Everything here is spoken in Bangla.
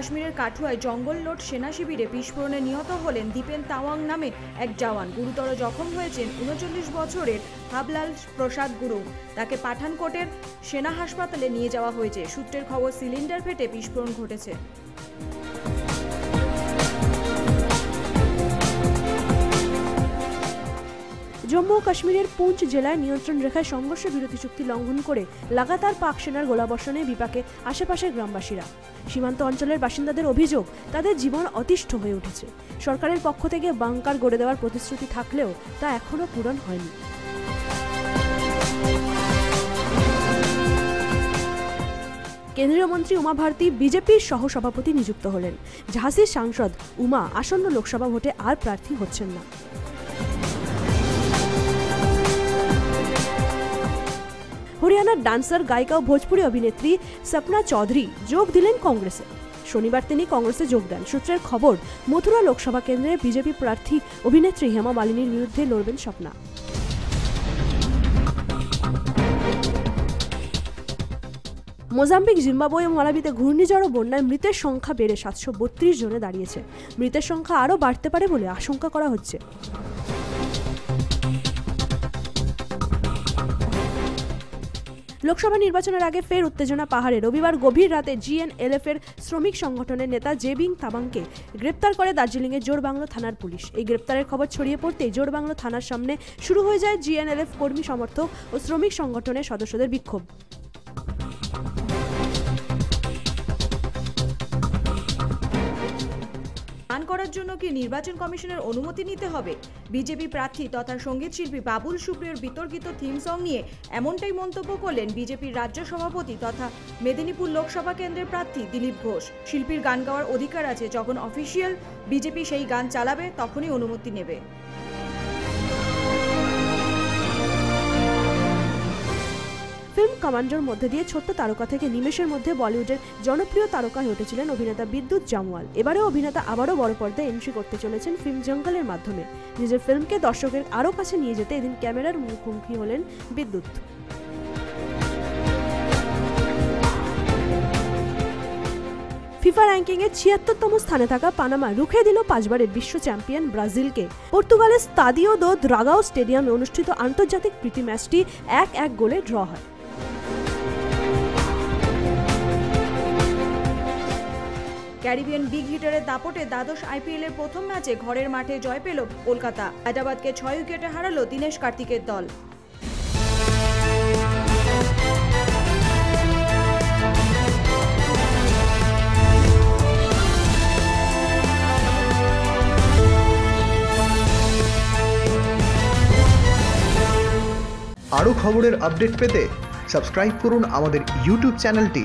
কাশ্মীরের কাঠুয়ায় জঙ্গল লোট সেনা শিবিরে বিস্ফোরণে নিহত হলেন দীপেন তাওয়াং নামে এক জওয়ান। গুরুতর জখম হয়েছেন উনচল্লিশ বছরের হাবলাল প্রসাদ গুরু। তাকে পাঠানকোটের সেনা হাসপাতালে নিয়ে যাওয়া হয়েছে। সূত্রের খবর, সিলিন্ডার ফেটে বিস্ফোরণ ঘটেছে। জম্মু ও কাশ্মীরের পুঞ্চ জেলায় নিয়ন্ত্রণ রেখায় সংঘর্ষ বিরতি চুক্তি লঙ্ঘন করে লাগাতার পাক সেনার গোলাবর্ষণে বিপাকে আশেপাশের গ্রামবাসীরা। সীমান্ত অঞ্চলের বাসিন্দাদের অভিযোগ, তাদের জীবন অতিষ্ঠ হয়ে উঠেছে। সরকারের পক্ষ থেকে বাংকার গড়ে দেওয়ার প্রতিশ্রুতি থাকলেও তা এখনও পূরণ হয়নি। কেন্দ্রীয় মন্ত্রী উমা ভারতী বিজেপির সহসভাপতি নিযুক্ত হলেন। ঝাঁসির সাংসদ উমা আসন্ন লোকসভা ভোটে আর প্রার্থী হচ্ছেন না। হরিয়ানার ডান্সার, গায়িকা ও ভোজপুরি অভিনেত্রী সপনা চৌধুরী যোগ দিলেন কংগ্রেসে। শনিবার তিনি কংগ্রেসে যোগ দেন। সূত্রের খবর, মথুরা লোকসভা কেন্দ্রে বিজেপি প্রার্থী অভিনেত্রী হেমা মালিনীর বিরুদ্ধে লড়বেন স্বপ্না। মোজাম্বিক, জিম্বাবুয়ে ও মালাবিতে ঘূর্ণিঝড় ও বন্যায় মৃতের সংখ্যা বেড়ে সাতশো বত্রিশ জনে দাঁড়িয়েছে। মৃতের সংখ্যা আরও বাড়তে পারে বলে আশঙ্কা করা হচ্ছে। লোকসভা নির্বাচনের আগে ফের উত্তেজনা পাহাড়ে। রবিবার গভীর রাতে জিএনএলএফ এর শ্রমিক সংগঠনের নেতা জেবিং তাবাংকে গ্রেপ্তার করে দার্জিলিংয়ের জোরবাংলো থানার পুলিশ। এই গ্রেপ্তারের খবর ছড়িয়ে পড়তেই জোরবাংলো থানার সামনে শুরু হয়ে যায় জিএনএলএফ কর্মী সমর্থক ও শ্রমিক সংগঠনের সদস্যদের বিক্ষোভ। গান করার জন্য কি নির্বাচন কমিশনের অনুমতি নিতে হবে? বিজেপি প্রার্থী তথা সংগীত শিল্পী বাবুল সুপ্রিয়র বিতর্কিত থিম সং নিয়ে এমনটাই মন্তব্য করলেন বিজেপির রাজ্য সভাপতি তথা মেদিনীপুর লোকসভা কেন্দ্রের প্রার্থী দিলীপ ঘোষ। শিল্পীর গান গাওয়ার অধিকার আছে যখন অফিসিয়াল বিজেপি সেই গান চালাবে, তখনই অনুমতি নেবে। ফিল্ম কমান্ডোর মধ্যে দিয়ে ছোট্ট তারকা থেকে নিমেষের মধ্যে বলিউডের জনপ্রিয় তারকা হয়ে উঠেছিলেন অভিনেতা বিদ্যুৎ জামওয়াল। এবারেও অভিনেতা আবারও বড় পর্দায় এন্ট্রি করতে চলেছেন ফিল্ম জঙ্গলের মাধ্যমে। নিজের ফিল্মকে দর্শকের আরও কাছে নিয়ে যেতে এদিন ক্যামেরার মুখোমুখি হলেন বিদ্যুৎ। ফিফা র্যাঙ্কিংয়ে ছিয়াত্তরতম স্থানে থাকা পানামা রুখে দিল পাঁচবারের বিশ্ব চ্যাম্পিয়ন ব্রাজিলকে। পর্তুগালের স্তাদিও দো দ্রাগাও স্টেডিয়ামে অনুষ্ঠিত আন্তর্জাতিক প্রীতি ম্যাচটি এক এক গোলে ড্র হয়। ক্যারিবিয়ান বিগ হিটারের দাপটে দ্বাদশ আইপিএল এর প্রথম ম্যাচে ঘরের মাঠে জয় পেল কলকাতা। হায়দ্রাবাদকে ছয় উইকেটে হারালো দীনেশ কার্তিকের দল। আরও খবরের আপডেট পেতে সাবস্ক্রাইব করুন আমাদের ইউটিউব চ্যানেলটি।